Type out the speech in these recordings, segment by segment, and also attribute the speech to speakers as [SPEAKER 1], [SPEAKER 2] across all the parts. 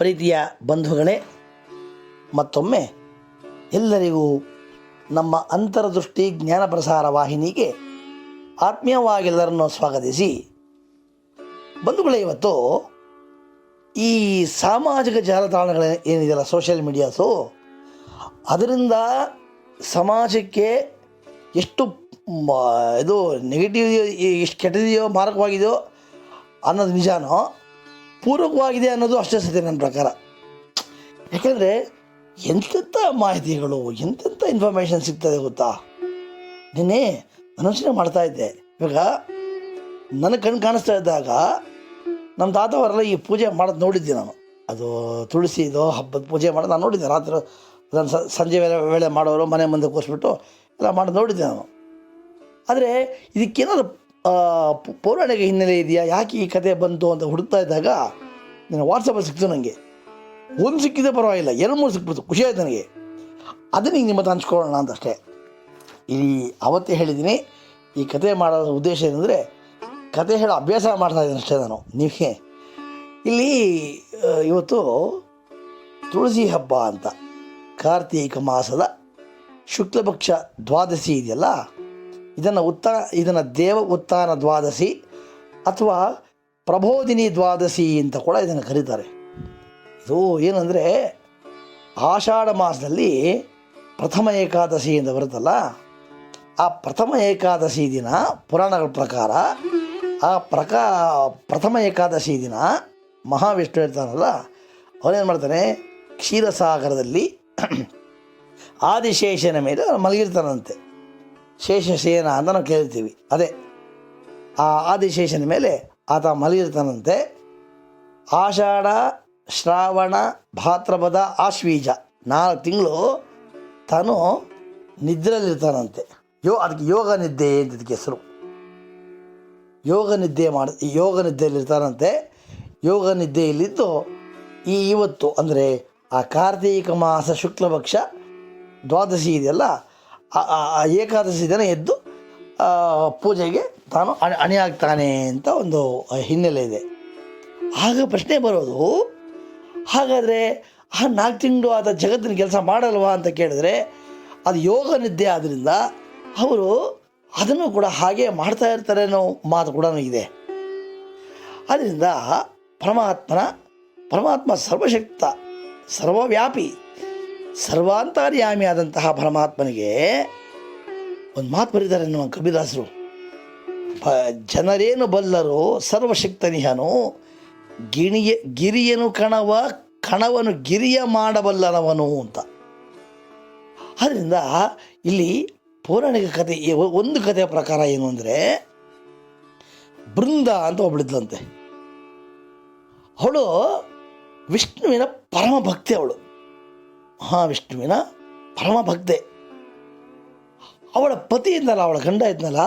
[SPEAKER 1] ಪ್ರೀತಿಯ ಬಂಧುಗಳೇ, ಮತ್ತೊಮ್ಮೆ ಎಲ್ಲರಿಗೂ ನಮ್ಮ ಅಂತರದೃಷ್ಟಿ ಜ್ಞಾನ ಪ್ರಸಾರ ವಾಹಿನಿಗೆ ಆತ್ಮೀಯವಾಗೆಲ್ಲರನ್ನು ಸ್ವಾಗತಿಸಿ. ಬಂಧುಗಳೇ, ಇವತ್ತು ಈ ಸಾಮಾಜಿಕ ಜಾಲತಾಣಗಳ ಏನಿದೆಯಲ್ಲ ಸೋಷಿಯಲ್ ಮೀಡಿಯಾಸು ಅದರಿಂದ ಸಮಾಜಕ್ಕೆ ಎಷ್ಟು ಇದು ನೆಗೆಟಿವ್ ಎಷ್ಟು ಕೆಟ್ಟದಿದೆಯೋ ಮಾರಕವಾಗಿದೆಯೋ ಅನ್ನೋದು ನಿಜಾನೋ ಪೂರಕವಾಗಿದೆ ಅನ್ನೋದು ಅಷ್ಟೇ ಸತ್ಯ ನನ್ನ ಪ್ರಕಾರ. ಯಾಕೆಂದರೆ ಎಂತೆಂಥ ಮಾಹಿತಿಗಳು, ಎಂತೆಂಥ ಇನ್ಫಾರ್ಮೇಷನ್ ಸಿಗ್ತದೆ ಗೊತ್ತಾ? ನಿನ್ನೆ ಮನಸ್ಸಿನ ಮಾಡ್ತಾ ಇದ್ದೆ. ಇವಾಗ ನನ್ನ ಕಣ್ಣು ಕಾಣಿಸ್ತಾ ಇದ್ದಾಗ ನಮ್ಮ ತಾತವರೆಲ್ಲ ಈ ಪೂಜೆ ಮಾಡೋದು ನೋಡಿದ್ದೆ ನಾನು. ಅದು ತುಳಸಿದು ಹಬ್ಬದ ಪೂಜೆ ಮಾಡೋದು ನಾನು ನೋಡಿದ್ದೆ. ರಾತ್ರಿ ಅದನ್ನು ಸಂಜೆ ವೇಳೆ ವೇಳೆ ಮಾಡೋರು ಮನೆ ಮುಂದೆ ಕೂರಿಸ್ಬಿಟ್ಟು ಎಲ್ಲ ಮಾಡೋದು ನೋಡಿದ್ದೆ ನಾನು. ಆದರೆ ಇದಕ್ಕೇನಾದ್ರು ಪೌರಾಣಿಕ ಹಿನ್ನೆಲೆ ಇದೆಯಾ? ಯಾಕೆ ಈ ಕತೆ ಬಂತು ಅಂತ ಹುಡುಕ್ತಾ ಇದ್ದಾಗ ನನ್ನ ವಾಟ್ಸಪ್ಪಲ್ಲಿ ಸಿಕ್ತು ನನಗೆ ಒಂದು ಸಿಕ್ಕಿದೆ ಪರವಾಗಿಲ್ಲ, ಎರಡು ಮೂರು ಸಿಕ್ಬಿಡ್ತು. ಖುಷಿ ಆಯ್ತು ನನಗೆ. ಅದನ್ನ ಈಗ ನಿಮ್ಮ ಹತ್ರ ಹಂಚ್ಕೊಳ್ಳೋಣ ಅಂತ ಅಷ್ಟೇ ಇಲ್ಲಿ ಅವತ್ತೇ ಹೇಳಿದ್ದೀನಿ, ಈ ಕತೆ ಮಾಡೋ ಉದ್ದೇಶ ಏನಂದರೆ, ಕತೆ ಹೇಳೋ ಅಭ್ಯಾಸ ಮಾಡ್ತಾ ಇದ್ದೀನಿ ಅಷ್ಟೇ ನಾನು. ನೀವೇ. ಇಲ್ಲಿ ಇವತ್ತು ತುಳಸಿ ಹಬ್ಬ ಅಂತ ಕಾರ್ತೀಕ ಮಾಸದ ಶುಕ್ಲಪಕ್ಷ ದ್ವಾದಶಿ ಇದೆಯಲ್ಲ ಇದನ್ನು ಉತ್ತ ಇದನ್ನು ದೇವ ಉತ್ಥಾನ ದ್ವಾದಶಿ ಅಥವಾ ಪ್ರಬೋಧಿನಿ ದ್ವಾದಶಿ ಅಂತ ಕೂಡ ಇದನ್ನು ಕರೀತಾರೆ. ಇದು ಏನಂದರೆ ಆಷಾಢ ಮಾಸದಲ್ಲಿ ಪ್ರಥಮ ಏಕಾದಶಿ ಅಂತ ಬರುತ್ತಲ್ಲ, ಆ ಪ್ರಥಮ ಏಕಾದಶಿ ದಿನ ಪುರಾಣಗಳ ಪ್ರಕಾರ, ಆ ಪ್ರಕಾ, ಪ್ರಥಮ ಏಕಾದಶಿ ದಿನ ಮಹಾವಿಷ್ಣು ಇರ್ತಾನಲ್ಲ ಅವನೇನು ಮಾಡ್ತಾನೆ, ಕ್ಷೀರಸಾಗರದಲ್ಲಿ ಆದಿಶೇಷನ ಮೇಲೆ ಮಲಗಿರ್ತಾನಂತೆ. ಶೇಷಶೇನ ಅಂತ ನಾವು ಕೇಳ್ತೀವಿ. ಅದೇ, ಆ ಆದಿಶೇಷನ ಮೇಲೆ ಆತ ಮಲಗಿರ್ತಾನಂತೆ. ಆಷಾಢ, ಶ್ರಾವಣ ಭಾತ್ರಪದ ಆಶ್ವೀಜ ನಾಲ್ಕು ತಿಂಗಳು ತಾನು ನಿದ್ರೆಯಲ್ಲಿರ್ತಾನಂತೆ ಯೋ, ಅದಕ್ಕೆ ಯೋಗ ನಿದ್ದೆ ಅಂತ ಇದಕ್ಕೆ ಹೆಸರು. ಯೋಗ ನಿದ್ದೆ ಮಾಡ ಯೋಗ ನಿದ್ದೆಯಲ್ಲಿರ್ತಾನಂತೆ. ಯೋಗ ನಿದ್ದೆಯಲ್ಲಿದ್ದು ಈ ಇವತ್ತು ಅಂದರೆ ಆ ಕಾರ್ತೀಕ ಮಾಸ ಶುಕ್ಲಪಕ್ಷ ದ್ವಾದಶಿ ಇದೆಯಲ್ಲ ಆ- ಏಕಾದಶಿ ದಿನ ಎದ್ದು ಪೂಜೆಗೆ ತಾನು ಅಣಿ, ಅಣಿಯಾಗ್ತಾನೆ ಅಂತ ಒಂದು ಹಿನ್ನೆಲೆ ಇದೆ. ಆಗ ಪ್ರಶ್ನೆ ಬರೋದು, ಹಾಗಾದರೆ ಆ ನಾಲ್ಕು ತಿಂಗಳು ಆದ ಜಗತ್ತಿನ ಕೆಲಸ ಮಾಡಲ್ವಾ ಅಂತ ಕೇಳಿದ್ರೆ, ಅದು ಯೋಗ ನಿದ್ದೆ ಆದ್ದರಿಂದ ಅವರು ಅದನ್ನು ಕೂಡ ಹಾಗೆ ಮಾಡ್ತಾ ಇರ್ತಾರೆ ಅನ್ನೋ ಮಾತು ಕೂಡ ಇದೆ. ಆದ್ದರಿಂದ ಪರಮಾತ್ಮನ, ಪರಮಾತ್ಮ ಸರ್ವಶಕ್ತ, ಸರ್ವವ್ಯಾಪಿ ಸರ್ವಾಂತರ್ಯಾಮಿ ಆದಂತಹ ಪರಮಾತ್ಮನಿಗೆ ಒಂದು ಮಾತು ಬರೀತಾರೆ ನಮ್ಮ ಕಬಿದಾಸರು. ಬ ಜನರೇನು ಬಲ್ಲರು ಸರ್ವಶಕ್ತನಿಹನು, ಗಿಣಿಯ, ಗಿರಿಯನು ಕಣವ, ಕಣವನು ಗಿರಿಯ ಮಾಡಬಲ್ಲನವನು ಅಂತ. ಆದ್ದರಿಂದ ಇಲ್ಲಿ ಪೌರಾಣಿಕ ಕಥೆ ಒಂದು ಕಥೆಯ ಪ್ರಕಾರ ಏನು ಅಂದರೆ, ಬೃಂದ ಅಂತ ಒಬ್ಬಳಿದ್ಲಂತೆ ಅವಳು ವಿಷ್ಣುವಿನ ಪರಮ ಭಕ್ತಿ ಅವಳು. ಮಹಾವಿಷ್ಣುವಿನ ಪರಮ ಭಕ್ತೆ ಅವಳ ಪತಿ ಇದ್ನಲ್ಲ ಅವಳ ಗಂಡ ಇದ್ನಲ್ಲ,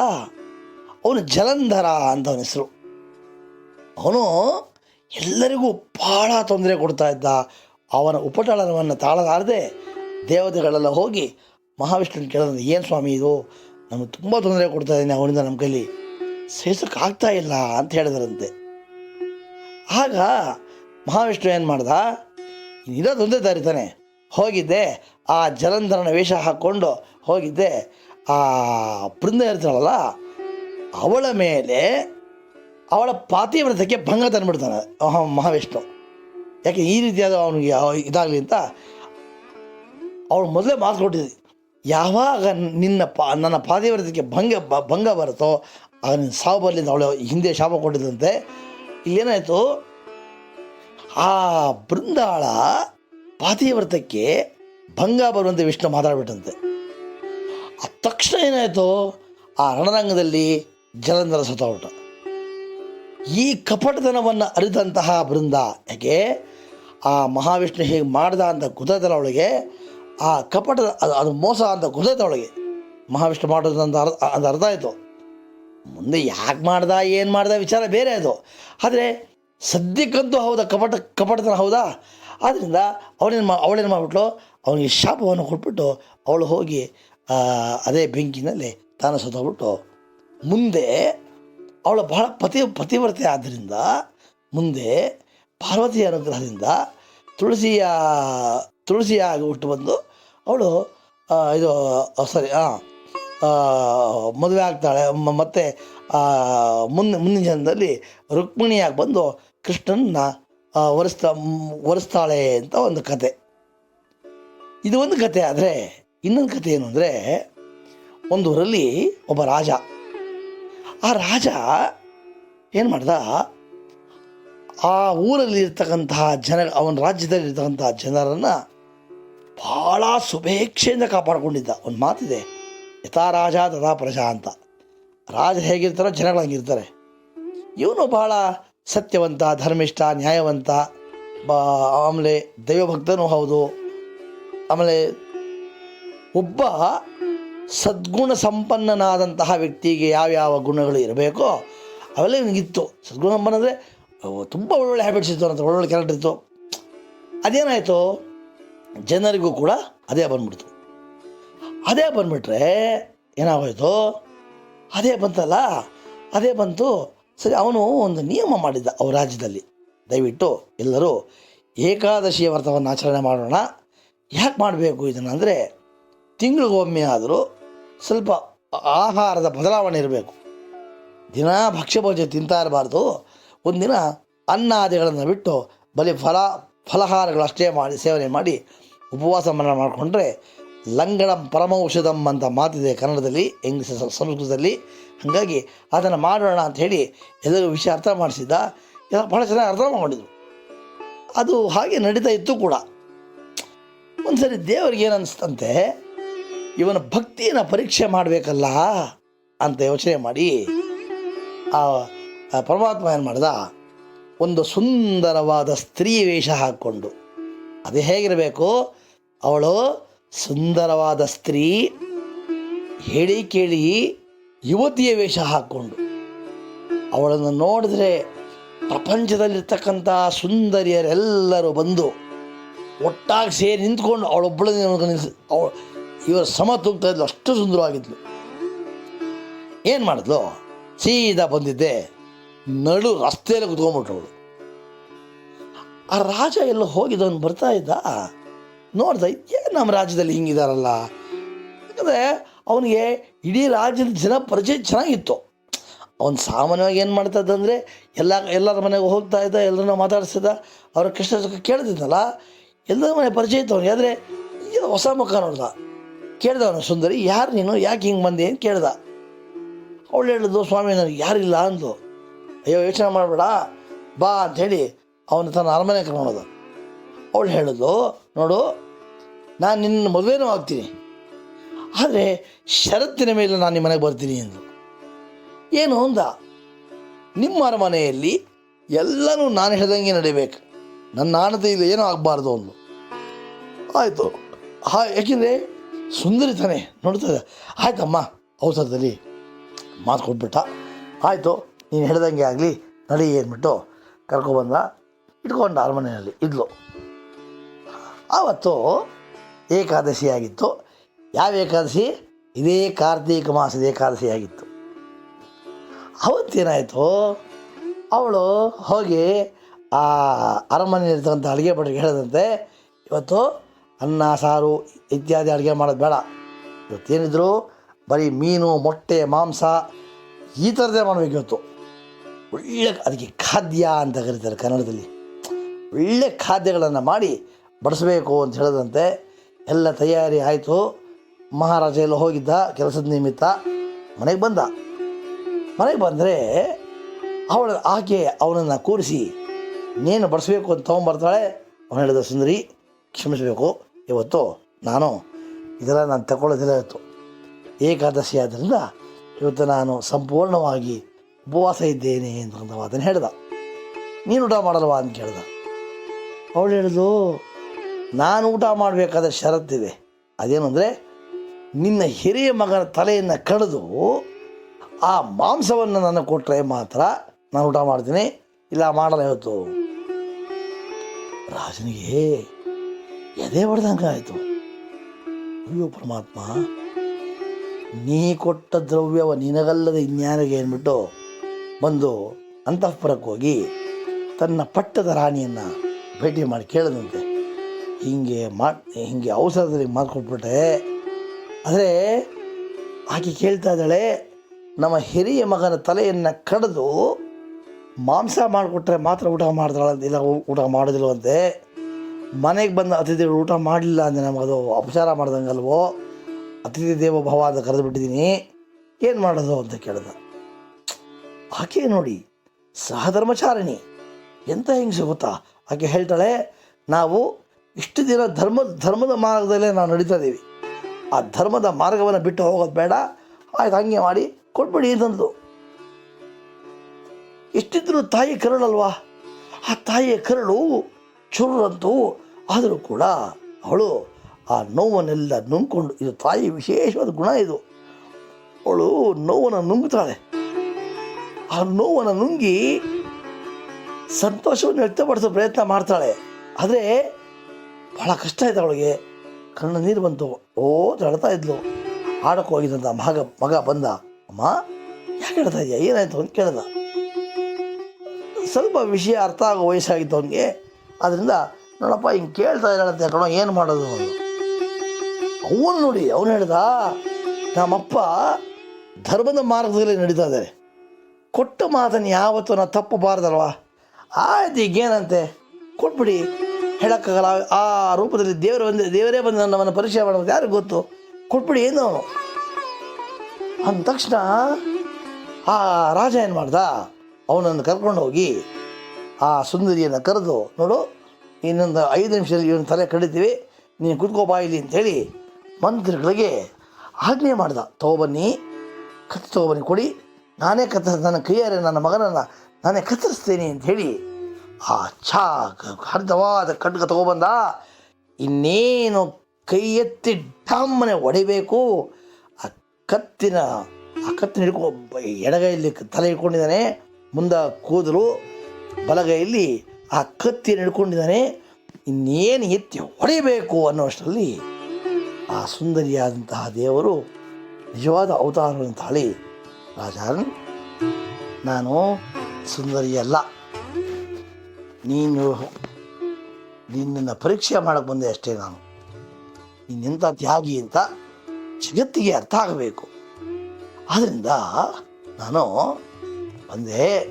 [SPEAKER 1] ಅವನು ಜಲಂಧರ ಅಂತ ಅವನ ಹೆಸರು. ಅವನು ಎಲ್ಲರಿಗೂ ಭಾಳ ತೊಂದರೆ ಕೊಡ್ತಾ ಇದ್ದ. ಅವನ ಉಪಟಳನವನ್ನು ತಾಳಲಾರದೆ ದೇವತೆಗಳೆಲ್ಲ ಹೋಗಿ ಮಹಾವಿಷ್ಣುನ ಕೇಳಿದ್ರೆ, ಏನು ಸ್ವಾಮಿ ಇದು? ನಮಗೆ ತುಂಬ ತೊಂದರೆ ಕೊಡ್ತಾ ಇದ್ದೀನಿ, ಅವನಿಂದ ನಮ್ಮ ಕೈಲಿ ಸಹಿಸೋಕ್ಕಾಗ್ತಾ ಇಲ್ಲ, ಅಂತ ಹೇಳಿದ್ರಂತೆ. ಆಗ ಮಹಾವಿಷ್ಣು ಏನು ಮಾಡ್ದ? ಇದೇ ತೊಂದರೆ ದಾರಿ ತಾನೆ. ಹೋಗಿದ್ದೆ ಆ ಜಲಂಧರನ ವೇಷ ಹಾಕ್ಕೊಂಡು ಹೋಗಿದ್ದೆ ಆ ಬೃಂದ ಇರ್ತಾಳಲ್ಲ ಅವಳ ಮೇಲೆ ಅವಳ ಪಾತಿವ್ರತಕ್ಕೆ ಭಂಗ ತಂದ್ಬಿಡ್ತಾನೆ ಮಹಾವಿಷ್ಣು. ಯಾಕೆ ಈ ರೀತಿಯಾದ ಅವನಿಗೆ ಇದಾಗಲಿ ಅಂತ ಅವಳು ಮೊದಲೇ ಮಾತು ಕೊಟ್ಟಿದ್ದೆ ಯಾವಾಗ ನಿನ್ನ ಪಾ, ನನ್ನ ಪಾತಿವ್ರತಕ್ಕೆ ಭಂಗ ಭಂಗ ಬರುತ್ತೋ, ಆಗ ನಿನ್ನ ಸಾವು ಬರಲಿ ಅವಳು ಹಿಂದೆ ಶಾಪ ಕೊಟ್ಟಿದ್ದಂತೆ. ಇಲ್ಲೇನಾಯಿತು? ಆ ಬೃಂದಾಳ ಪಾತಿವ್ರತಕ್ಕೆ ಭಂಗ ಬರುವಂತೆ ವಿಷ್ಣು ಮಾತಾಡ್ಬಿಟ್ಟಂತೆ. ಆ ತಕ್ಷಣ ಏನಾಯಿತು, ಆ ರಣರಂಗದಲ್ಲಿ ಜಲಂಧರ ಸತೋಟ ಈ ಕಪಟತನವನ್ನು ಅರಿತಂತಹ ಬೃಂದ ಯಾಕೆ ಆ ಮಹಾವಿಷ್ಣು ಹೀಗೆ ಮಾಡ್ದ ಅಂತ ಗೊತ್ತಾಯ್ತಲ್ಲ ಅವಳಿಗೆ, ಆ ಕಪಟ ಅದು ಅದು ಮೋಸ ಅಂತ ಗೊತ್ತಾಯ್ತು ಅವಳಿಗೆ. ಮಹಾವಿಷ್ಣು ಮಾಡೋದು ಅಂತ ಅರ್ಥ ಅಂತ ಅರ್ಥ ಆಯಿತು. ಮುಂದೆ ಯಾಕೆ ಮಾಡ್ದ, ಏನು ಮಾಡ್ದ ವಿಚಾರ ಬೇರೆ ಅದು. ಆದರೆ ಸದ್ಯಕ್ಕಂತೂ ಹೌದಾ, ಕಪಟ, ಕಪಟತನ ಹೌದಾ? ಆದ್ದರಿಂದ ಅವಳೇನು ಮಾ ಅವಳೇನು ಮಾಡಿಬಿಟ್ಲು. ಅವನಿಗೆ ಶಾಪವನ್ನು ಕೊಟ್ಬಿಟ್ಟು ಅವಳು ಹೋಗಿ ಅದೇ ಬೆಂಕಿನಲ್ಲಿ ತಾನು ಸತ್ತೋಗ್ಬಿಟ್ಟು ಮುಂದೆ ಅವಳು ಬಹಳ ಪತಿ, ಪತಿವ್ರತೆ ಆದ್ದರಿಂದ ಮುಂದೆ ಪಾರ್ವತಿಯ ಅನುಗ್ರಹದಿಂದ ತುಳಸಿಯ ತುಳಸಿಯಾಗಿ ಹುಟ್ಟು ಬಂದು ಅವಳು ಇದು ಸಾರಿ ಹಾಂ ಮದುವೆ ಆಗ್ತಾಳೆ. ಮತ್ತು ಮುಂದೆ, ಮುಂದಿನ ಜನದಲ್ಲಿ ರುಕ್ಮಿಣಿಯಾಗಿ ಬಂದು ಕೃಷ್ಣನ್ನ ಆ, ಒರೆಸ್ತಾಳೆ ಅಂತ ಒಂದು ಕತೆ. ಇದು ಒಂದು ಕತೆ ಆದರೆ ಇನ್ನೊಂದು ಕತೆ ಏನು ಅಂದರೆ ಒಂದು ಊರಲ್ಲಿ ಒಬ್ಬ ರಾಜ. ಆ ರಾಜ ಏನು ಮಾಡ್ದ? ಆ ಊರಲ್ಲಿ ಇರ್ತಕ್ಕಂತಹ ಜನ ಅವನ ರಾಜ್ಯದಲ್ಲಿ ಇರ್ತಕ್ಕಂತಹ ಜನರನ್ನು ಭಾಳ ಸುಭೇಕ್ಷೆಯಿಂದ ಕಾಪಾಡಿಕೊಂಡಿದ್ದ. ಒಂದು ಮಾತಿದೆ ಯಥಾ ರಾಜ ತಥಾ ಪ್ರಜಾ ಅಂತ. ರಾಜ ಹೇಗಿರ್ತಾರೋ ಜನಗಳು ಹಂಗಿರ್ತಾರೆ ಇವನು ಬಹಳ ಸತ್ಯವಂತ, ಧರ್ಮಿಷ್ಠ, ನ್ಯಾಯವಂತ, ಬಾ, ಆಮೇಲೆ, ದೈವಭಕ್ತನೂ ಹೌದು. ಆಮೇಲೆ ಒಬ್ಬ ಸದ್ಗುಣ ಸಂಪನ್ನನಾದಂತಹ ವ್ಯಕ್ತಿಗೆ ಯಾವ್ಯಾವ ಗುಣಗಳು ಇರಬೇಕೋ ಅವೆಲ್ಲ ಇವನಿಗಿತ್ತು ಸದ್ಗುಣ ಸಂಪನ್ನ ಅಂದರೆ ತುಂಬ ಒಳ್ಳೊಳ್ಳೆ ಹ್ಯಾಬಿಟ್ಸ್ ಇತ್ತು ಅಂತ ಒಳ್ಳೊಳ್ಳೆ ಕ್ಯಾರೆಕ್ಟರ್ ಇತ್ತು. ಅದೇನಾಯಿತು? ಜನರಿಗೂ ಕೂಡ ಅದೇ ಬಂದ್ಬಿಡ್ತು. ಅದೇ ಬಂದ್ಬಿಟ್ರೆ ಏನಾಗೋಯ್ತು? ಅದೇ ಬಂತಲ್ಲ? ಅದೇ ಬಂತು. ಸರಿ, ಅವನು ಒಂದು ನಿಯಮ ಮಾಡಿದ್ದ ಅವ್ರ ರಾಜ್ಯದಲ್ಲಿ. ದಯವಿಟ್ಟು ಎಲ್ಲರೂ ಏಕಾದಶಿಯ ವ್ರತವನ್ನು ಆಚರಣೆ ಮಾಡೋಣ. ಯಾಕೆ ಮಾಡಬೇಕು ಇದನ್ನು ಅಂದರೆ, ತಿಂಗಳಿಗೊಮ್ಮೆ ಆದರೂ ಸ್ವಲ್ಪ ಆಹಾರದ ಬದಲಾವಣೆ ಇರಬೇಕು. ದಿನ ಭಕ್ಷ್ಯ ಭೋಜ್ಯ ತಿಂತಾ ಇರಬಾರ್ದು. ಒಂದಿನ ಅನ್ನಾದಿಗಳನ್ನು ಬಿಟ್ಟು ಬಲಿ ಫಲ ಫಲಹಾರಗಳಷ್ಟೇ ಮಾಡಿ, ಸೇವನೆ ಮಾಡಿ ಉಪವಾಸ ಮರಣ ಮಾಡಿಕೊಂಡ್ರೆ ಲಂಗಡಂ ಪರಮೌಷಧಂ ಅಂತ ಮಾತಿದೆ ಕನ್ನಡದಲ್ಲಿ, ಇಂಗ್ಲೀಷ್ ಸಂಸ್ಕೃತದಲ್ಲಿ. ಹಾಗಾಗಿ ಅದನ್ನು ಮಾಡೋಣ ಅಂತ ಹೇಳಿ ಎಲ್ಲರಿಗೂ ವಿಷಯ ಅರ್ಥ ಮಾಡಿಸಿದ್ದ ಎಲ್ಲ ಭಾಳ ಚೆನ್ನಾಗಿ ಅರ್ಥ ಮಾಡಿದ್ರು. ಅದು ಹಾಗೆ ನಡೀತಾ ಇತ್ತು ಕೂಡ. ಒಂದ್ಸರಿ ದೇವರಿಗೆ ಏನನ್ನಿಸ್ತಂತೆ ಇವನ ಭಕ್ತಿಯನ್ನು ಪರೀಕ್ಷೆ ಮಾಡಬೇಕಲ್ಲ ಅಂತ ಯೋಚನೆ ಮಾಡಿ ಆ ಪರಮಾತ್ಮ ಏನು ಮಾಡ್ದ? ಒಂದು ಸುಂದರವಾದ ಸ್ತ್ರೀ ವೇಷ ಹಾಕ್ಕೊಂಡು. ಅದು ಹೇಗಿರಬೇಕು? ಅವಳು ಸುಂದರವಾದ ಸ್ತ್ರೀ, ಹೇಳಿ ಕೇಳಿ ಯುವತಿಯ ವೇಷ ಹಾಕ್ಕೊಂಡು ಅವಳನ್ನು ನೋಡಿದ್ರೆ ಪ್ರಪಂಚದಲ್ಲಿರ್ತಕ್ಕಂಥ ಸುಂದರಿಯರೆಲ್ಲರೂ ಬಂದು ಒಟ್ಟಾಗಿ ಸೇರಿ ನಿಂತ್ಕೊಂಡು ಅವಳೊಬ್ಬಳ ನಿಲ್ಸಿ ಅವಳು ಇವರ ಸಮ ತುಂಬ್ತಾ ಇದ್ಲು ಅಷ್ಟು ಸುಂದರವಾಗಿದ್ಲು. ಏನು ಮಾಡಿದ್ಲು? ಸೀದಾ ಬಂದಿದ್ದೆ, ನಡು ರಸ್ತೆಯಲ್ಲಿ ಅವಳು. ಆ ರಾಜ ಎಲ್ಲ ಹೋಗಿದ್ದವನು ಬರ್ತಾ ಇದ್ದ. ನೋಡ್ದ, ಏನು ನಮ್ಮ ರಾಜ್ಯದಲ್ಲಿ ಹಿಂಗಿದಾರಲ್ಲ? ಯಾಕಂದರೆ ಅವನಿಗೆ ಇಡೀ ರಾಜ್ಯದ ಜನ ಪರಿಚಯ ಚೆನ್ನಾಗಿತ್ತು. ಅವನು ಸಾಮಾನ್ಯವಾಗಿ ಏನು ಮಾಡ್ತಾ ಇದ್ದಂದರೆ ಎಲ್ಲ, ಎಲ್ಲರ ಮನೆಗೆ ಹೋಗ್ತಾ ಇದ್ದ, ಎಲ್ಲರನ್ನ ಮಾತಾಡಿಸ್ತಿದ್ದ, ಅವ್ರ ಕೃಷ್ಣ ಸುಖ ಕೇಳ್ತಿದ್ದಲ್ಲ ಎಲ್ಲರ ಮನೆ ಪರಿಚಯ ಇತ್ತು ಅವನಿಗೆ. ಆದರೆ ಇದು ಹೊಸ ಮುಖ ನೋಡ್ದ. ಕೇಳ್ದ ಅವನು ಸುಂದರಿ, ಯಾರು ನೀನು? ಯಾಕೆ ಹಿಂಗೆ ಬಂದೆ? ಅಂತ ಕೇಳ್ದ. ಅವಳು ಹೇಳಿದ್ದು ಸ್ವಾಮಿ, ನನಗೆ ಯಾರಿಲ್ಲ ಅಂದು ಅಯ್ಯೋ, ಯೋಚನೆ ಮಾಡಬೇಡ, ಬಾ ಅಂಥೇಳಿ ಅವನು ತನ್ನ ಅರಮನೆ ಕರ್ಕೊಂಡೋದ ಅವಳು ಹೇಳಿದ್ದು ನೋಡು, ನಾನು ನಿನ್ನ ಮದುವೆನೂ ಆಗ್ತೀನಿ. ಆದರೆ ಷರತ್ತಿನ ಮೇಲೆ ನಾನು ನಿಮ್ಮ ಮನೆಗೆ ಬರ್ತೀನಿ ಎಂದು. ಏನು ಅಂದ? ನಿಮ್ಮ ಅರಮನೆಯಲ್ಲಿ ಎಲ್ಲನೂ ನಾನು ಹೇಳ್ದಂಗೆ ನಡಿಬೇಕು. ನನ್ನ ಆಣತೆ ಇಲ್ಲ ಏನೂ ಆಗಬಾರ್ದು ಅಂದು ಆಯಿತು. ಹಾ, ಯಾಕೆಂದರೆ ಸುಂದರಿ ತಾನೆ ನೋಡ್ತದೆ ಆಯ್ತಮ್ಮ, ಅವಸರದಲ್ಲಿ ಮಾತು ಕೊಟ್ಬಿಟ್ಟ. ಆಯಿತು, ನೀನು ಹೇಳ್ದಂಗೆ ಆಗಲಿ, ನಡಿ ಅಂದ್ಬಿಟ್ಟು ಕರ್ಕೊಬಂದ ಇಟ್ಕೊಂಡ ಅರಮನೆಯಲ್ಲಿ ಇದ್ಲು. ಆವತ್ತು ಏಕಾದಶಿ ಆಗಿತ್ತು ಯಾವ ಏಕಾದಶಿ? ಇದೇ ಕಾರ್ತೀಕ ಮಾಸದ ಏಕಾದಶಿ ಆಗಿತ್ತು. ಅವತ್ತೇನಾಯಿತು? ಅವಳು ಹೋಗಿ ಆ ಅರಮನೆಯಲ್ಲಿರ್ತಕ್ಕಂಥ ಅಡುಗೆ ಭಟ್ರಿಗೆ ಹೇಳಿದಂತೆ, ಇವತ್ತು ಅನ್ನ, ಸಾರು ಇತ್ಯಾದಿ ಅಡುಗೆ ಮಾಡೋದು ಬೇಡ. ಇವತ್ತೇನಿದ್ರು ಬರೀ ಮೀನು, ಮೊಟ್ಟೆ, ಮಾಂಸ ಈ ಥರದೇ ಮಾಡಬೇಕು ಇವತ್ತು. ಒಳ್ಳೆ ಅದಕ್ಕೆ ಖಾದ್ಯ ಅಂತ ಕರೀತಾರೆ ಕನ್ನಡದಲ್ಲಿ. ಒಳ್ಳೆ ಖಾದ್ಯಗಳನ್ನು ಮಾಡಿ ಬಡಿಸ್ಬೇಕು ಅಂತ ಹೇಳಿದಂತೆ ಎಲ್ಲ ತಯಾರಿ ಆಯಿತು. ಮಹಾರಾಜ ಎಲ್ಲ ಹೋಗಿದ್ದ ಕೆಲಸದ ನಿಮಿತ್ತ ಮನೆಗೆ ಬಂದ. ಮನೆಗೆ ಬಂದರೆ ಅವಳ ಆಕೆ ಅವನನ್ನು ಕೂರಿಸಿ, ನೀನು ಬಡಿಸ್ಬೇಕು ಅಂತ ತೊಗೊಂಬರ್ತಾಳೆ ಅವನು ಹೇಳಿದ, ಸುಂದರಿ, ಕ್ಷಮಿಸಬೇಕು. ಇವತ್ತು ನಾನು ಇದೆಲ್ಲ ನಾನು ತಗೊಳ್ಳೋದಿಲ್ಲ ಇವತ್ತು. ಏಕಾದಶಿ ಆದ್ದರಿಂದ ಇವತ್ತು ನಾನು ಸಂಪೂರ್ಣವಾಗಿ ಉಪವಾಸ ಇದ್ದೇನೆ ಅಂತ ಅದನ್ನು ಹೇಳ್ದ. ನೀನು ಊಟ ಮಾಡಲ್ವಾ? ಅಂತ ಕೇಳ್ದ. ಅವಳು ಹೇಳಿದ್ಲು ನಾನು ಊಟ ಮಾಡಬೇಕಾದ ಷರತ್ತಿದೆ. ಅದೇನು ಅಂದರೆ ನಿನ್ನ ಹಿರಿಯ ಮಗನ ತಲೆಯನ್ನು ಕಡಿದು ಆ ಮಾಂಸವನ್ನು ನನಗೆ ಕೊಟ್ಟರೆ ಮಾತ್ರ ನಾನು ಊಟ ಮಾಡ್ತೀನಿ. ಇಲ್ಲ, ಮಾಡಲ್ಲ ಇವತ್ತು. ರಾಜನಿಗೆ ಎದೆ ಹೊಡೆದಂಗೆ ಆಯಿತು. ಅಯ್ಯೋ, ಪರಮಾತ್ಮ, ನೀ ಕೊಟ್ಟ ದ್ರವ್ಯವ ನಿನಗಲ್ಲದ ಇನ್ಯಾರಿಗೆ ಏನ್ಬಿಟ್ಟು ಬಂದು ಅಂತಃಪುರಕ್ಕೆ ಹೋಗಿ ತನ್ನ ಪಟ್ಟದ ರಾಣಿಯನ್ನು ಭೇಟಿ ಮಾಡಿ ಕೇಳಿದಂತೆ. ಹೀಗೆ ಮಾಡಿ ಹೀಗೆ ಅವಸರದಲ್ಲಿ ಮಾಡಿಕೊಟ್ಬಿಟ್ಟೆ ಆದರೆ ಆಕೆ ಕೇಳ್ತಾ ಇದ್ದಾಳೆ, ನಮ್ಮ ಹಿರಿಯ ಮಗನ ತಲೆಯನ್ನು ಕಡಿದು ಮಾಂಸ ಮಾಡಿಕೊಟ್ರೆ ಮಾತ್ರ ಊಟ ಮಾಡ್ತಾಳಂತ ಇಲ್ಲ ಊ- ಊಟ ಮಾಡೋದಿಲ್ವಂತೆ. ಮನೆಗೆ ಬಂದ ಅತಿಥಿಗಳು ಊಟ ಮಾಡಲಿಲ್ಲ ಅಂದರೆ ನಮಗದು ಅಪಚಾರ ಮಾಡ್ದಂಗಲ್ವೋ? ಅತಿಥಿ ದೇವ ಭಾವ ಅಂತ ಕರೆದು ಬಿಟ್ಟಿದ್ದೀನಿ ಏನು ಮಾಡೋದು ಅಂತ ಕೇಳ್ದ. ಆಕೆ ನೋಡಿ, ಸಹಧರ್ಮಚಾರಿಣಿ ಎಂಥ ಹಿಂಸೆ ಗೊತ್ತಾ? ಆಕೆ ಹೇಳ್ತಾಳೆ, ನಾವು ಇಷ್ಟು ದಿನ ಧರ್ಮ, ಧರ್ಮದ ಮಾರ್ಗದಲ್ಲೇ ನಾವು ನಡೀತಾ ಇದ್ದೀವಿ. ಆ ಧರ್ಮದ ಮಾರ್ಗವನ್ನು ಬಿಟ್ಟು ಹೋಗೋದು ಬೇಡ. ಆಯ್ತು ಹಂಗೆ ಮಾಡಿ ಕೊಟ್ಬಿಡಿ ಅಂತಂದು ಎಷ್ಟಿದ್ರು ತಾಯಿ ಕರುಳಲ್ವಾ? ಆ ತಾಯಿಯ ಕರುಳು ಚುರ್ರಂತು ಆದರೂ ಕೂಡ ಅವಳು ಆ ನೋವನ್ನೆಲ್ಲ ನುಂಗ್ಕೊಂಡು, ಇದು ತಾಯಿ ವಿಶೇಷವಾದ ಗುಣ ಇದು. ಅವಳು ನೋವನ್ನು ನುಂಗ್ತಾಳೆ. ಆ ನೋವನ್ನು ನುಂಗಿ ಸಂತೋಷವನ್ನು ವ್ಯಕ್ತಪಡಿಸೋ ಪ್ರಯತ್ನ ಮಾಡ್ತಾಳೆ. ಆದರೆ ಭಾಳ ಕಷ್ಟ ಆಯ್ತು ಅವಳಿಗೆ. ಕಣ್ಣ ನೀರು ಬಂತು. ಓ ಅಳ್ತಾ ಇದ್ಲು. ಆಡಕ್ಕೆ ಹೋಗಿದ್ದಂತ ಮಗ ಮಗ ಬಂದ. ಅಮ್ಮ, ಯಾಕೆ ಹೇಳ್ತಾ ಇದೆಯಾ? ಏನಾಯ್ತು ಅಂತ ಕೇಳ್ದ ಸ್ವಲ್ಪ ವಿಷಯ ಅರ್ಥ ಆಗೋ ವಯಸ್ಸಾಗಿತ್ತು ಅವನಿಗೆ. ಅದರಿಂದ ನೋಡಪ್ಪ, ಹಿಂಗೆ ಕೇಳ್ತಾ ಇದ್ದಾಳಂತೆ ಕಣೋ ಏನು ಮಾಡೋದು ಅವನು? ನೋಡಿ, ಅವನು ಹೇಳ್ದ, ನಮ್ಮಪ್ಪ ಧರ್ಮದ ಮಾರ್ಗದಲ್ಲಿ ನಡೀತಾ ಇದ್ದಾರೆ. ಕೊಟ್ಟ ಮಾತನ್ನು ಯಾವತ್ತೂ ನಾವು ತಪ್ಪಬಾರ್ದಲ್ವಾ? ಆಯ್ತು ಈಗೇನಂತೆ? ಕೊಟ್ಬಿಡಿ. ಹೇಳೋಕ್ಕಾಗಲ್ಲ ಆ ರೂಪದಲ್ಲಿ ದೇವರು ಬಂದ, ದೇವರೇ ಬಂದು ನನ್ನವನ್ನು ಪರಿಚಯ ಮಾಡೋದು ಯಾರಿಗೆ ಗೊತ್ತು? ಕೊಟ್ಬಿಡಿ ಏನು? ಅಂದ ತಕ್ಷಣ ಆ ರಾಜ ಏನು ಮಾಡ್ದ? ಅವನನ್ನು ಕರ್ಕೊಂಡು ಹೋಗಿ ಆ ಸುಂದರಿಯನ್ನು ಕರೆದು, ನೋಡು, ಇನ್ನೊಂದು ಐದು ನಿಮಿಷದಲ್ಲಿ ಇವನು ತಲೆ ಕಡಿತೀವಿ, ನೀನು ಕುತ್ಕೋ ಬಾ ಇಲ್ಲಿ ಅಂತೇಳಿ ಮಂತ್ರಿಗಳಿಗೆ ಆಜ್ಞೆ ಮಾಡ್ದ. ತಗೊಬನ್ನಿ ಕತ್ತಿ ತಗೊಬನ್ನಿ ಕೊಡಿ. ನಾನೇ ಕತ್ತ ನನ್ನ ಕೈಯಾರೆ ನನ್ನ ಮಗನನ್ನು ನಾನೇ ಕತ್ತರಿಸ್ತೇನೆ ಅಂಥೇಳಿ ಆ ಛಾ ಹರಿದವಾದ ಖಡ್ಗ ತಗೊಬಂದ, ಇನ್ನೇನು ಕೈ ಎತ್ತಿ ಡಮ್ಮನೆ ಹೊಡಿಬೇಕು ಆ ಕತ್ತಿನ ಆ ಕತ್ತಿನ ಹಿಡ್ಕೊ ಎಡಗೈಯಲ್ಲಿ ತಲೆ ಹಿಡ್ಕೊಂಡಿದ್ದಾನೆ, ಮುಂದೆ ಕೂದಲು, ಬಲಗೈಯಲ್ಲಿ ಆ ಕತ್ತಿನ ಹಿಡ್ಕೊಂಡಿದ್ದಾನೆ, ಇನ್ನೇನು ಎತ್ತಿ ಹೊಡಿಬೇಕು ಅನ್ನೋಷ್ಟರಲ್ಲಿ ಆ ಸುಂದರಿಯಾದಂತಹ ದೇವರು ನಿಜವಾದ ಅವತಾರವನ್ನು ತಾಳಿ ರಾಜನ್ ನಾನು ಸುಂದರಿಯಲ್ಲ. ನೀನು, ನಿನ್ನನ್ನು ಪರೀಕ್ಷೆ ಮಾಡಕ್ಕೆ ಬಂದೆ ಅಷ್ಟೇ ನಾನು. ನೀನೆಂಥ ತ್ಯಾಗಿ ಅಂತ ಜಗತ್ತಿಗೆ ಅರ್ಥ ಆಗಬೇಕು. ಆದ್ದರಿಂದ ನಾನು ಬಂದೆ.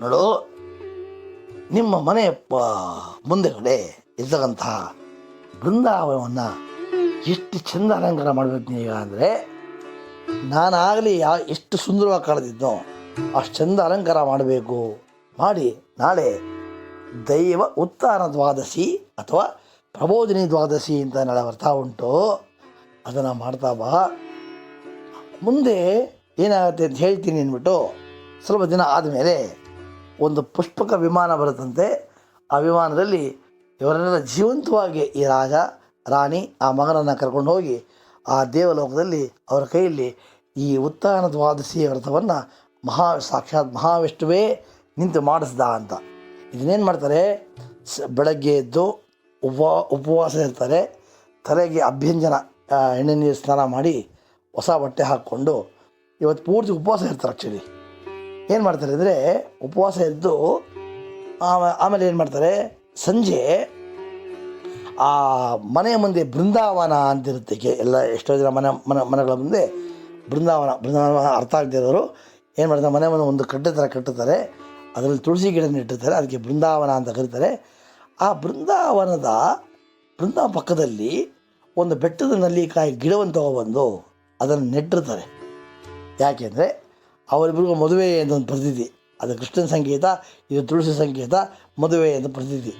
[SPEAKER 1] ನೋಡು, ನಿಮ್ಮ ಮನೆ ಪ, ಮುಂದೆಗಡೆ ಇರ್ತಕ್ಕಂತಹ ಬೃಂದಾವನವನ್ನು ಎಷ್ಟು ಚಂದ ಅಲಂಕಾರ ಮಾಡಬೇಕು ಈಗ ಅಂದರೆ, ನಾನಾಗಲಿ ಯಾ, ಎಷ್ಟು ಸುಂದರವಾಗಿ ಕಳೆದಿದ್ದೋ ಅಷ್ಟು ಚಂದ ಅಲಂಕಾರ ಮಾಡಬೇಕು. ಮಾಡಿ ನಾಳೆ ದೈವ ಉತ್ಥಾನ ದ್ವಾದಶಿ ಅಥವಾ ಪ್ರಬೋಧಿನಿ ದ್ವಾದಶಿ ಅಂತ ನಾಳೆ ಬರ್ತಾ ಉಂಟು, ಅದನ್ನು ಮಾಡ್ತಾ ಬಾ. ಮುಂದೆ ಏನಾಗುತ್ತೆ ಅಂತ ಹೇಳ್ತೀನಿ ಅಂದ್ಬಿಟ್ಟು ಸ್ವಲ್ಪ ದಿನ ಆದಮೇಲೆ ಒಂದು ಪುಷ್ಪಕ ವಿಮಾನ ಬರುತ್ತಂತೆ. ಆ ವಿಮಾನದಲ್ಲಿ ಇವರೆಲ್ಲ ಜೀವಂತವಾಗಿ ಈ ರಾಜ, ರಾಣಿ, ಆ ಮಗನನ್ನು ಕರ್ಕೊಂಡು ಹೋಗಿ ಆ ದೇವಲೋಕದಲ್ಲಿ ಅವರ ಕೈಯಲ್ಲಿ ಈ ಉತ್ತಾನ ದ್ವಾದಶಿ ವ್ರತವನ್ನು ಮಹಾ ಸಾಕ್ಷಾತ್ ಮಹಾವಿಷ್ಣುವೇ ನಿಂತು ಮಾಡಿಸ್ದ ಅಂತ. ಇದನ್ನೇನು ಮಾಡ್ತಾರೆ? ಸ, ಬೆಳಗ್ಗೆ ಎದ್ದು ಉಪವಾ ಉಪವಾಸ ಇರ್ತಾರೆ. ತಲೆಗೆ ಅಭ್ಯಂಜನ ಎಣ್ಣೆ ನೀರು ಸ್ನಾನ ಮಾಡಿ ಹೊಸ ಬಟ್ಟೆ ಹಾಕ್ಕೊಂಡು ಇವತ್ತು ಪೂರ್ತಿ ಉಪವಾಸ ಇರ್ತಾರೆ ಆ್ಯಕ್ಚುಲಿ ಏನು ಮಾಡ್ತಾರೆ ಅಂದರೆ ಉಪವಾಸ ಎದ್ದು ಆಮ- ಆಮೇಲೆ ಏನು ಮಾಡ್ತಾರೆ? ಸಂಜೆ ಆ ಮನೆಯ ಮುಂದೆ ಬೃಂದಾವನ ಅಂತಿರುತ್ತೆ ಎಲ್ಲ ಎಷ್ಟೋ ಜನ ಮನೆ ಮನೆ, ಮನೆಗಳ ಮುಂದೆ ಬೃಂದಾವನ ಬೃಂದಾವನ ಅರ್ಥ ಆಗದಿರೋರು ಏನು ಮಾಡ್ತಾರೆ? ಮನೆ ಮುಂದೆ ಒಂದು ಕಟ್ಟೆ ಥರ ಕಟ್ಟುತ್ತಾರೆ. ಅದರಲ್ಲಿ ತುಳಸಿ ಗಿಡ ನೆಟ್ಟಿರ್ತಾರೆ ಅದಕ್ಕೆ ಬೃಂದಾವನ ಅಂತ ಕರೀತಾರೆ. ಆ ಬೃಂದಾವನದ ಬೃಂದ ಪಕ್ಕದಲ್ಲಿ ಒಂದು ಬೆಟ್ಟದ ನಲ್ಲಿಕಾಯಿ ಗಿಡವನ್ನು ತಗೊಬಂದು ಅದನ್ನು ನೆಟ್ಟಿರ್ತಾರೆ. ಯಾಕೆಂದರೆ ಅವರಿಬ್ಬರಿಗೂ ಮದುವೆ ಅಂತ ಒಂದು ಪ್ರತೀತಿ. ಅದು ಕೃಷ್ಣನ ಸಂಗೀತ ಇದು ತುಳಸಿ ಸಂಗೀತ ಮದುವೆ ಅಂತ ಪ್ರತೀತಿ.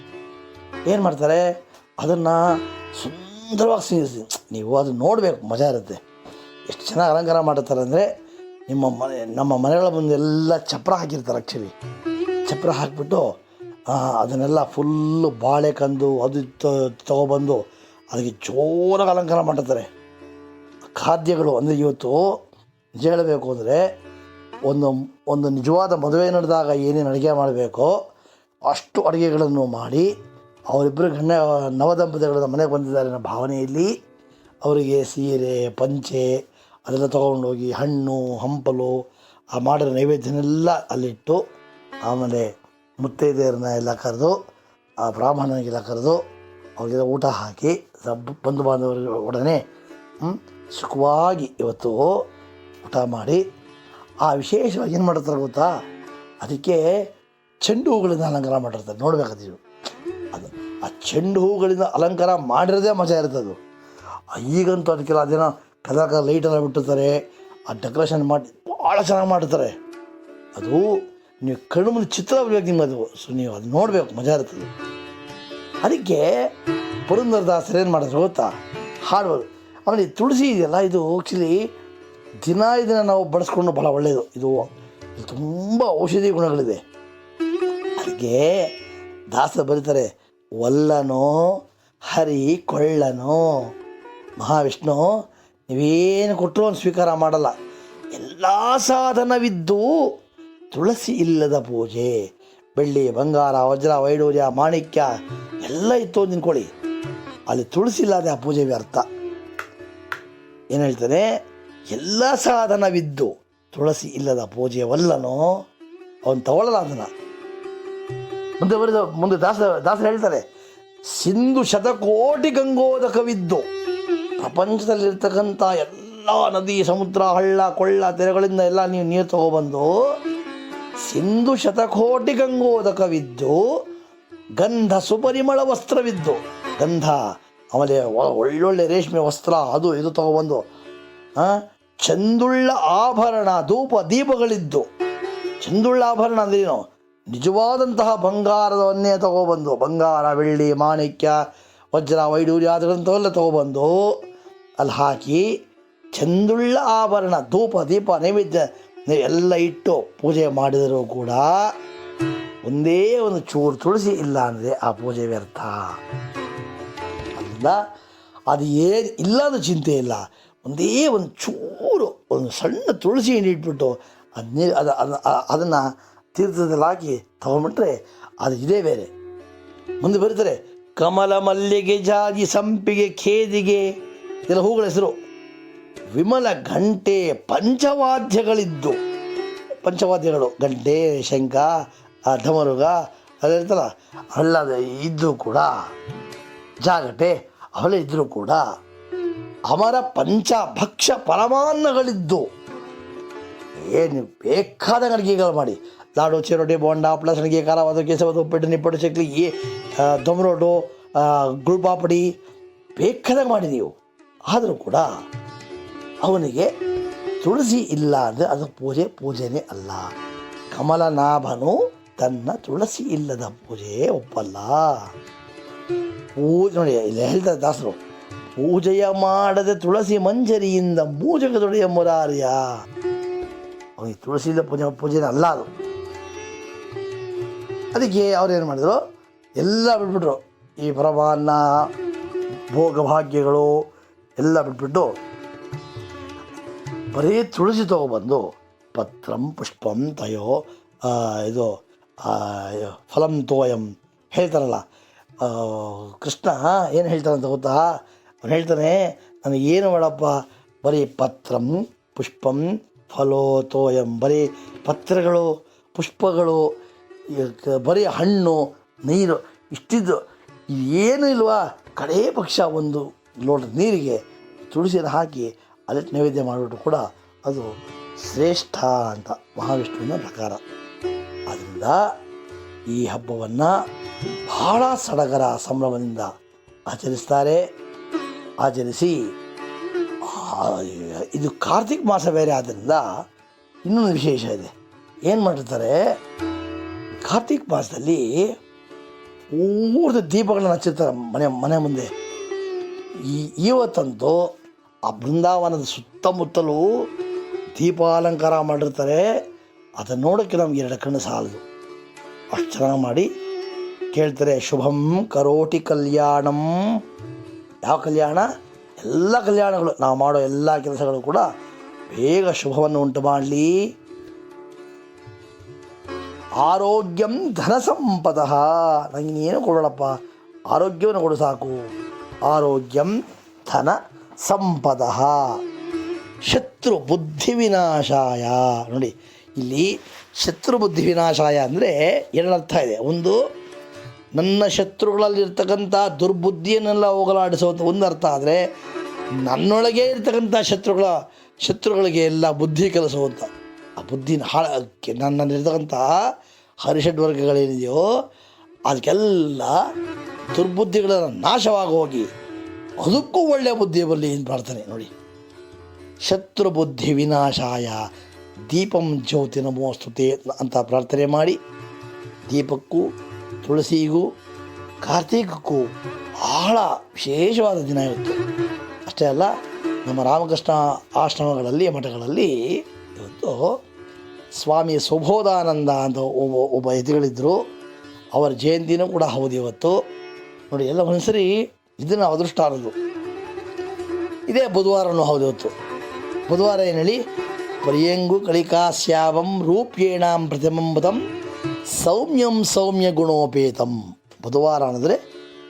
[SPEAKER 1] ಏನು ಮಾಡ್ತಾರೆ? ಅದನ್ನು ಸುಂದರವಾಗಿ ಸಿಂಗಿಸಿ ನೀವು ಅದನ್ನ ನೋಡಬೇಕು, ಮಜಾ ಇರುತ್ತೆ. ಎಷ್ಟು ಚೆನ್ನಾಗಿ ಅಲಂಕಾರ ಮಾಡಿರ್ತಾರೆ ಅಂದರೆ ನಿಮ್ಮ ಮನೆ, ನಮ್ಮ ಮನೆಗಳ ಮುಂದೆ ಎಲ್ಲ ಚಪ್ರ ಹಾಕಿರ್ತಾರೆ ಆ್ಯಕ್ಚುಲಿ ಚಪ್ಪರ ಹಾಕಿಬಿಟ್ಟು ಅದನ್ನೆಲ್ಲ ಫುಲ್ಲು ಬಾಳೆ ಕಂದು ಅದು ತಗೊಬಂದು ಅದಕ್ಕೆ ಜೋರಾಗಿ ಅಲಂಕಾರ ಮಾಡಿರ್ತಾರೆ. ಖಾದ್ಯಗಳು, ಅಂದರೆ ಇವತ್ತು ನಿಜ ಹೇಳಬೇಕು ಅಂದರೆ ಒಂದು ಒಂದು ನಿಜವಾದ ಮದುವೆ ನಡೆದಾಗ ಏನೇನು ಅಡುಗೆ ಮಾಡಬೇಕೋ ಅಷ್ಟು ಅಡುಗೆಗಳನ್ನು ಮಾಡಿ ಅವರಿಬ್ಬರು ಗಣ್ಯ ನವದಂಪತಿಗಳ ಮನೆಗೆ ಬಂದಿದ್ದಾರೆ ಅನ್ನೋ ಭಾವನೆಯಲ್ಲಿ ಅವರಿಗೆ ಸೀರೆ, ಪಂಚೆ ಅದೆಲ್ಲ ತೊಗೊಂಡೋಗಿ ಹಣ್ಣು, ಹಂಪಲು, ಆ ಮಾಡಿರೋ ನೈವೇದ್ಯನೆಲ್ಲ ಅಲ್ಲಿಟ್ಟು ಆಮೇಲೆ ಮುತ್ತೈದೆಯರನ್ನ ಎಲ್ಲ ಕರೆದು, ಆ ಬ್ರಾಹ್ಮಣನಿಗೆಲ್ಲ ಕರೆದು ಅವರಿಗೆಲ್ಲ ಊಟ ಹಾಕಿ ಸಬ್ ಬಂಧು ಬಾಂಧವರ ಒಡನೆ ಸುಖವಾಗಿ ಇವತ್ತು ಊಟ ಮಾಡಿ, ಆ ವಿಶೇಷವಾಗಿ ಏನು ಮಾಡಿರ್ತಾರೆ ಗೊತ್ತಾ? ಅದಕ್ಕೆ ಚೆಂಡು ಹೂಗಳಿಂದ ಅಲಂಕಾರ ಮಾಡಿರ್ತಾರೆ. ನೋಡ್ಬೇಕಾದ್ರೆ ಅದು ಆ ಚೆಂಡು ಹೂಗಳಿಂದ ಅಲಂಕಾರ ಮಾಡಿರೋದೇ ಮಜಾ ಇರ್ತದೆ ಈಗಂತೂ ಅದಕ್ಕೆಲ್ಲ ಅದೇನೋ ಕಲರ್ ಕಲರ್ ಲೈಟೆಲ್ಲ ಬಿಟ್ಟಿರ್ತಾರೆ, ಆ ಡೆಕೋರೇಷನ್ ಮಾಡಿ ಭಾಳ ಚೆನ್ನಾಗಿ ಮಾಡಿರ್ತಾರೆ. ಅದು ನೀವು ಕಣ್ಣು ಮುಂದೆ ಚಿತ್ರ ಬರಬೇಕು ನಿಮ್ಗೆ ಅದು ಸೊ ನೀವು ಅದು ನೋಡಬೇಕು, ಮಜಾ ಇರ್ತದೆ. ಅದಕ್ಕೆ ಪುರಂದರದಾಸರು ಏನು ಮಾಡಿದ್ರು ಗೊತ್ತಾ? ಹಾಡ್ಬೋದು ಆಮೇಲೆ ಈ ತುಳಸಿ ಇದೆಯಲ್ಲ, ಇದು ಆ್ಯಕ್ಚುಲಿ ದಿನ ಇದನ್ನು ನಾವು ಬಳಸ್ಕೊಂಡು ಭಾಳ ಒಳ್ಳೆಯದು ಇದು ಇದು ತುಂಬ ಔಷಧಿ ಗುಣಗಳಿದೆ. ಅದಕ್ಕೆ ದಾಸ ಬರೀತಾರೆ, ಒಲ್ಲನೋ, ಹರಿ ಕೊಳ್ಳನೋ, ಮಹಾವಿಷ್ಣು ನೀವೇನು ಕೊಟ್ಟರು ಅವನು ಸ್ವೀಕಾರ ಮಾಡಲ್ಲ. ಎಲ್ಲ ಸಾಧನವಿದ್ದು ತುಳಸಿ ಇಲ್ಲದ ಪೂಜೆ, ಬೆಳ್ಳಿ, ಬಂಗಾರ, ವಜ್ರ, ವೈಡೂರ್ಯ, ಮಾಣಿಕ್ಯ ಎಲ್ಲ ಇತ್ತು ನಿಂತ್ಕೊಳ್ಳಿ. ಅಲ್ಲಿ ತುಳಸಿ ಇಲ್ಲದೆ ಆ ಪೂಜೆ ವ್ಯರ್ಥ. ಏನು ಹೇಳ್ತಾನೆ ಎಲ್ಲ ಸಾಧನವಿದ್ದು ತುಳಸಿ ಇಲ್ಲದ ಪೂಜೆ ವಲ್ಲನೋ ಅವನು ತಗೊಳ್ಳಲ್ಲ ಅದನ್ನು ಮುಂದೆ ಬರೆದ, ಮುಂದೆ ದಾಸ, ದಾಸರು ಹೇಳ್ತಾರೆ, ಸಿಂಧು ಶತಕೋಟಿ ಗಂಗೋದಕವಿದ್ದು. ಪ್ರಪಂಚದಲ್ಲಿರ್ತಕ್ಕಂಥ ಎಲ್ಲ ನದಿ, ಸಮುದ್ರ, ಹಳ್ಳ, ಕೊಳ್ಳ, ತೆರೆಗಳಿಂದ ಎಲ್ಲ ನೀವು ನೀರು ತಗೊಬಂದು ಸಿಂಧು ಶತಕೋಟಿ ಗಂಗೋದಕವಿದ್ದು, ಗಂಧ ಸುಪರಿಮಳ ವಸ್ತ್ರವಿದ್ದು. ಗಂಧ, ಆಮೇಲೆ ಒಳ್ಳೊಳ್ಳೆ ರೇಷ್ಮೆ ವಸ್ತ್ರ, ಅದು ಇದು ತಗೊಬಂದು ಚಂದುಳ್ಳ ಆಭರಣ, ಧೂಪ, ದೀಪಗಳಿದ್ದು. ಚಂದುಳ್ಳ ಆಭರಣ ಅಂದ್ರೇನು? ನಿಜವಾದಂತಹ ಬಂಗಾರದವನ್ನೇ ತಗೊಬಂದು, ಬಂಗಾರ, ಬೆಳ್ಳಿ, ಮಾಣಿಕ್ಯ, ವಜ್ರ, ವೈಡೂರ್ಯ ಅದರಂಥವೆಲ್ಲ ತಗೊಬಂದು ಅಲ್ಲಿ ಹಾಕಿ ಚಂದುಳ್ಳ ಆಭರಣ, ಧೂಪ, ದೀಪ, ನೈವೇದ್ಯ ಎಲ್ಲ ಇಟ್ಟು ಪೂಜೆ ಮಾಡಿದರೂ ಕೂಡ ಒಂದೇ ಒಂದು ಚೂರು ತುಳಸಿ ಇಲ್ಲ ಅಂದರೆ ಆ ಪೂಜೆ ವ್ಯರ್ಥ. ಅಲ್ಲ ಅದು ಏನು ಇಲ್ಲ ಅನ್ನೋ ಚಿಂತೆ ಇಲ್ಲ. ಒಂದೇ ಒಂದು ಚೂರು, ಒಂದು ಸಣ್ಣ ತುಳಸಿ ಇಟ್ಬಿಟ್ಟು ಅದನ್ನೇ ಅದು ಅದನ್ನು ತೀರ್ಥದಲ್ಲಿ ಹಾಕಿ ತಗೊಂಬಿಟ್ರೆ ಅದು ಇದೇ ಬೇರೆ. ಮುಂದೆ ಬರೀತಾರೆ, ಕಮಲ ಮಲ್ಲಿಗೆ ಜಾಜಿ ಸಂಪಿಗೆ ಖೇದಿಗೆ ಇದೆಲ್ಲ ಹೂಗಳ ಹೆಸರು ವಿಮಲ ಗಂಟೆ ಪಂಚವಾದ್ಯಗಳಿದ್ದು. ಪಂಚವಾದ್ಯಗಳು ಗಂಟೆ ಶಂಖ ಧಮರುಗ ಅದಿರ್ತಲ್ಲ ಅಲ್ಲದ ಇದ್ದು ಕೂಡ, ಜಾಗಟೆ ಅವೆಲ್ಲ ಇದ್ದರೂ ಕೂಡ ಅಮರ ಪಂಚ ಭಕ್ಷ ಪರಮಾನ್ನಗಳಿದ್ದು. ಏನು ಬೇಕಾದ ಅಡುಗೆಗಳು ಮಾಡಿ. ಲಾಡು, ಚಿರೋಟಿ, ಬೋಂಡ ಹಪ್ಪಳ ಸಣಿಗೆ ಖಾರವಾದ ಕೇಸವಾದ ಉಪ್ಪಿಟ್ಟು ನಿಪ್ಪಟ್ಟು ಚಕ್ಲಿ ಏ ದೊಮರೋಟು ಗುಳ್ಪಾಪಡಿ ಬೇಕಾದಾಗ ಮಾಡಿ ನೀವು. ಆದರೂ ಕೂಡ ಅವನಿಗೆ ತುಳಸಿ ಇಲ್ಲ ಅಂದರೆ ಅದು ಪೂಜೆ, ಪೂಜೆನೇ ಅಲ್ಲ. ಕಮಲನಾಭನು ತನ್ನ ತುಳಸಿ ಇಲ್ಲದ ಪೂಜೆ ಒಪ್ಪಲ್ಲ. ಪೂಜೆ ನೋಡಿ, ಇಲ್ಲಿ ಹೇಳ್ತಾರೆ ದಾಸರು, ಪೂಜೆಯ ಮಾಡದೆ ತುಳಸಿ ಮಂಜರಿಯಿಂದ ಮೂಜಗದೊಡೆಯ ಮುರಾರ್ಯ. ಅವನಿಗೆ ತುಳಸಿ ಇಲ್ಲ ಪೂಜೆ, ಪೂಜೆನೇ ಅಲ್ಲ ಅದು. ಅದಕ್ಕೆ ಏನು ಮಾಡಿದ್ರು? ಎಲ್ಲ ಬಿಟ್ಬಿಟ್ರು. ಈ ಪರಮಾನ್ನ ಭೋಗಭಾಗ್ಯಗಳು ಎಲ್ಲ ಬಿಟ್ಬಿಟ್ಟು ಬರೀ ತುಳಸಿ ತಗೊಬಂದು ಪತ್ರಂ ಪುಷ್ಪಂ ತಯೋ ಇದು ಫಲಂ ತೋಯಂ ಹೇಳ್ತಾರಲ್ಲ. ಕೃಷ್ಣ ಏನು ಹೇಳ್ತಾನಂತ ಗೊತ್ತಾ? ಅವನು ಹೇಳ್ತಾನೆ ಏನು ಮಾಡಪ್ಪ ಬರೀ ಪತ್ರಂ ಪುಷ್ಪಂ ಫಲೋ ತೋಯಂ. ಬರೀ ಪತ್ರಗಳು, ಪುಷ್ಪಗಳು ಬರೀ ಹಣ್ಣು, ನೀರು, ಇಷ್ಟಿದ್ದು ಏನು ಇಲ್ವಾ? ಕಡೇ ಪಕ್ಷ ಒಂದು. ಲೋಟ ನೀರಿಗೆ ತುಳಸಿಯನ್ನು ಹಾಕಿ ಅದಕ್ಕೆ ನೈವೇದ್ಯ ಮಾಡಿಬಿಟ್ಟು ಕೂಡ ಅದು ಶ್ರೇಷ್ಠ ಅಂತ ಮಹಾವಿಷ್ಣುವಿನ ಪ್ರಕಾರ. ಆದ್ದರಿಂದ ಈ ಹಬ್ಬವನ್ನು ಬಹಳ ಸಡಗರ ಸಂಭ್ರಮದಿಂದ ಆಚರಿಸ್ತಾರೆ. ಆಚರಿಸಿ ಇದು ಕಾರ್ತಿಕ್ ಮಾಸ ಬೇರೆ ಆದ್ದರಿಂದ ಇನ್ನೊಂದು ವಿಶೇಷ ಇದೆ. ಏನು ಮಾಡಿರ್ತಾರೆ? ಕಾರ್ತಿಕ್ ಮಾಸದಲ್ಲಿ ಪೂರ್ತಿ ದೀಪಗಳನ್ನ ಹಚ್ಚಿರ್ತಾರೆ ಮನೆ ಮನೆ ಮುಂದೆ. ಈ ಇವತ್ತಂತೂ ಆ ಬೃಂದಾವನದ ಸುತ್ತಮುತ್ತಲೂ ದೀಪಾಲಂಕಾರ ಮಾಡಿರ್ತಾರೆ. ಅದನ್ನು ನೋಡೋಕ್ಕೆ ನಮ್ಗೆ ಎರಡು ಕಣ್ಣು ಸಾಲದು. ಅಷ್ಟು ಚೆನ್ನಾಗಿ ಮಾಡಿ ಕೇಳ್ತಾರೆ, ಶುಭಂ ಕರೋಟಿ ಕಲ್ಯಾಣಂ. ಯಾವ ಕಲ್ಯಾಣ? ಎಲ್ಲ ಕಲ್ಯಾಣಗಳು. ನಾವು ಮಾಡೋ ಎಲ್ಲ ಕೆಲಸಗಳು ಕೂಡ ಬೇಗ ಶುಭವನ್ನು ಉಂಟು ಮಾಡಲಿ. ಆರೋಗ್ಯಂ ಧನ ಸಂಪದ ನನಗೆ ನೀನು ಕೊಡೋಣಪ್ಪ ಆರೋಗ್ಯವನ್ನು ಕೊಡು ಸಾಕು. ಆರೋಗ್ಯಂ ಧನ ಸಂಪದ. ಶತ್ರು ಬುದ್ಧಿ ವಿನಾಶಾಯ. ನೋಡಿ, ಇಲ್ಲಿ ಶತ್ರು ಬುದ್ಧಿ ವಿನಾಶಾಯ ಅಂದರೆ ಎರಡರ್ಥ ಇದೆ. ಒಂದು, ನನ್ನ ಶತ್ರುಗಳಲ್ಲಿರ್ತಕ್ಕಂಥ ದುರ್ಬುದ್ಧಿಯನ್ನೆಲ್ಲ ಹೋಗಲಾಡಿಸುವಂಥ ಒಂದು ಅರ್ಥ ಆದರೆ, ನನ್ನೊಳಗೆ ಇರ್ತಕ್ಕಂಥ ಶತ್ರುಗಳ, ಶತ್ರುಗಳಿಗೆ ಎಲ್ಲ ಬುದ್ಧಿ ಕಲಿಸುವಂಥ ಆ ಬುದ್ಧಿನ ಹಾಳಕ್ಕೆ ನನ್ನಲ್ಲಿರ್ತಕ್ಕಂಥ ಹರಿಷಡ್ ವರ್ಗಗಳೇನಿದೆಯೋ ಅದಕ್ಕೆಲ್ಲ ದುರ್ಬುದ್ಧಿಗಳನ್ನು ನಾಶವಾಗಿ ಹೋಗಿ ಅದಕ್ಕೂ ಒಳ್ಳೆಯ ಬುದ್ಧಿ ಬರಲಿ ಏನು ಪ್ರಾರ್ಥನೆ. ನೋಡಿ. ಶತ್ರು ಬುದ್ಧಿ ವಿನಾಶಾಯ. ದೀಪಂ ಜ್ಯೋತಿ ನಮೋಸ್ತುತೆ ಅಂತ ಪ್ರಾರ್ಥನೆ ಮಾಡಿ. ದೀಪಕ್ಕೂ, ತುಳಸಿಗೂ, ಕಾರ್ತೀಕಕ್ಕೂ ಬಹಳ ವಿಶೇಷವಾದ ದಿನ ಇವತ್ತು ಅಷ್ಟೇ ಅಲ್ಲ, ನಮ್ಮ ರಾಮಕೃಷ್ಣ ಆಶ್ರಮಗಳಲ್ಲಿ, ಮಠಗಳಲ್ಲಿ ಇವತ್ತು ಸ್ವಾಮಿ ಸುಬೋಧಾನಂದ ಅಂತ ಒಬ್ಬ ಒಬ್ಬ ಯತಿಗಳಿದ್ದರು ಅವರ ಜಯಂತಿನೂ ಕೂಡ ಹೌದು ಇವತ್ತು. ನೋಡಿ, ಎಲ್ಲ ಒಂದ್ಸರಿ ಇದನ್ನು ಅದೃಷ್ಟ ಅನ್ನೋದು. ಇದೇ ಬುಧವಾರನೂ ಹೌದು ಇವತ್ತು. ಬುಧವಾರ ಏನು ಹೇಳಿ ಪರ್ಯಂಗು ಕಳಿಕಾಸ್ಯಾವಂ ರೂಪ್ಯೇಣಾಂ ಪ್ರತಿಮಂಬತಂ ಸೌಮ್ಯಂ ಸೌಮ್ಯ ಗುಣೋಪೇತಂ. ಬುಧವಾರ ಅನ್ನೋದ್ರೆ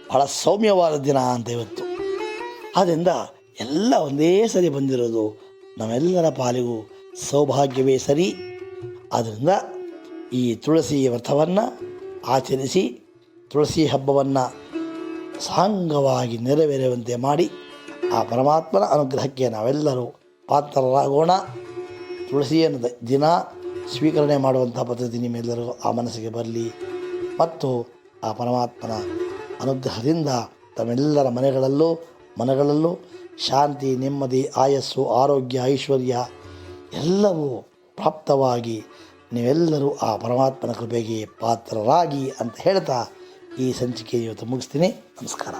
[SPEAKER 1] ಬಹಳ ಸೌಮ್ಯವಾದ ದಿನ ಅಂತ ಇವತ್ತು. ಆದ್ದರಿಂದ ಎಲ್ಲ ಒಂದೇ ಸರಿ ಬಂದಿರೋದು ನಮ್ಮೆಲ್ಲರ ಪಾಲಿಗೂ ಸೌಭಾಗ್ಯವೇ ಸರಿ. ಆದ್ದರಿಂದ ಈ ತುಳಸಿ ವ್ರತವನ್ನು ಆಚರಿಸಿ ತುಳಸಿ ಹಬ್ಬವನ್ನು ಸಾಂಗವಾಗಿ ನೆರವೇರುವಂತೆ ಮಾಡಿ ಆ ಪರಮಾತ್ಮನ ಅನುಗ್ರಹಕ್ಕೆ ನಾವೆಲ್ಲರೂ ಪಾತ್ರರಾಗೋಣ. ತುಳಸಿಯನ್ನು ದಿನ ಸ್ವೀಕರಣೆ ಮಾಡುವಂಥ ಪದ್ಧತಿ ನಿಮ್ಮೆಲ್ಲರಿಗೂ ಆ ಮನಸ್ಸಿಗೆ ಬರಲಿ. ಮತ್ತು ಆ ಪರಮಾತ್ಮನ ಅನುಗ್ರಹದಿಂದ ತಮ್ಮೆಲ್ಲರ ಮನೆಗಳಲ್ಲೂ, ಮನಗಳಲ್ಲೂ ಶಾಂತಿ, ನೆಮ್ಮದಿ, ಆಯಸ್ಸು, ಆರೋಗ್ಯ, ಐಶ್ವರ್ಯ ಎಲ್ಲವೂ ಪ್ರಾಪ್ತವಾಗಿ ನೀವೆಲ್ಲರೂ ಆ ಪರಮಾತ್ಮನ ಕೃಪೆಗೆ ಪಾತ್ರರಾಗಿ ಅಂತ ಹೇಳ್ತಾ ಈ ಸಂಚಿಕೆ ಇವತ್ತು ಮುಗಿಸ್ತೀನಿ. ನಮಸ್ಕಾರ.